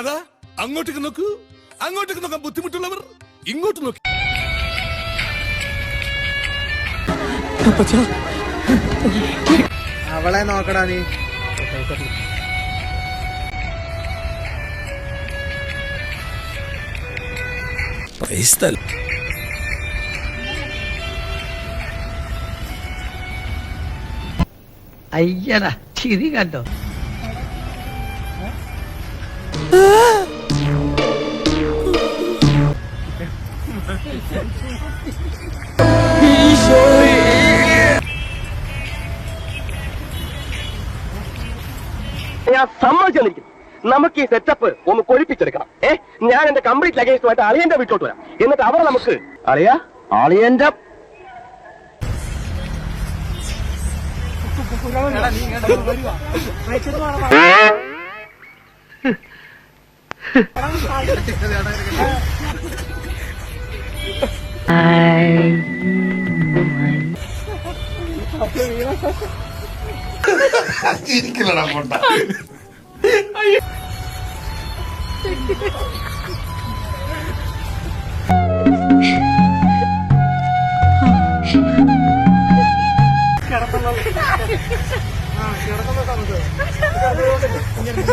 അതാ അങ്ങോട്ടേക്ക് നോക്കൂ. അങ്ങോട്ടേക്ക് നോക്കാൻ ബുദ്ധിമുട്ടുള്ളവർ ഇങ്ങോട്ട് നോക്കി. അവളെ നോക്കടാ നീ. അയ്യടാ ചിരി കണ്ടോ? ഞാൻ സമ്മതിച്ചിരിക്കും നമുക്ക് ഈ സെറ്റപ്പ് ഒന്ന് കൊഴിപ്പിച്ചെടുക്കണം ഏ ഞാൻ എന്റെ കംപ്ലീറ്റ് ലഗേജുമായിട്ട് അളിയന്റെ വീട്ടിലോട്ട് വരാം എന്നിട്ട് അവർ നമുക്ക് അളിയ അളിയന്റെ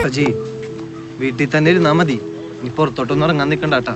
അജി വീട്ടിൽ തന്നെ ഇരുന്നാ മതി. ഇനി പുറത്തോട്ടൊന്നും ഇറങ്ങാൻ നിക്കണ്ടാട്ടാ